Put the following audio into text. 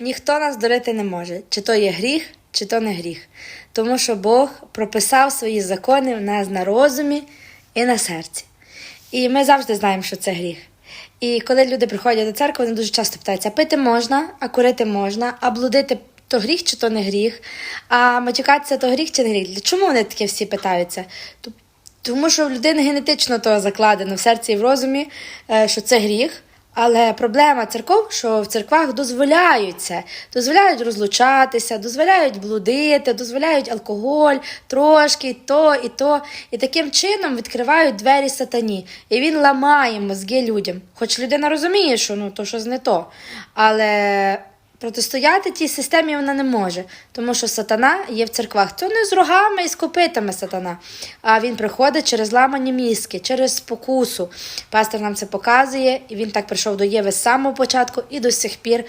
Ніхто нас дурити не може, чи то є гріх, чи то не гріх. Тому що Бог прописав свої закони в нас на розумі і на серці. І ми завжди знаємо, що це гріх. І коли люди приходять до церкви, вони дуже часто питаються: пити можна, а курити можна, а блудити то гріх чи то не гріх, а матюкатися то гріх чи не гріх. Чому вони таке всі питаються? Тому що в людини генетично то закладено в серці і в розумі, е, що це гріх. Але проблема церков, що в церквах дозволяються, дозволяють розлучатися, дозволяють блудити, дозволяють алкоголь, трошки, то, і то. І таким чином відкривають двері сатані. І він ламає мозги людям. Хоч людина розуміє, що ну то щось не то. Але протистояти тій системі вона не може, тому що сатана є в церквах. То не з рогами і з копитами сатана, а він приходить через ламані мізки, через спокусу. Пастор нам це показує, і він так прийшов до Єви з самого початку і до сих пір.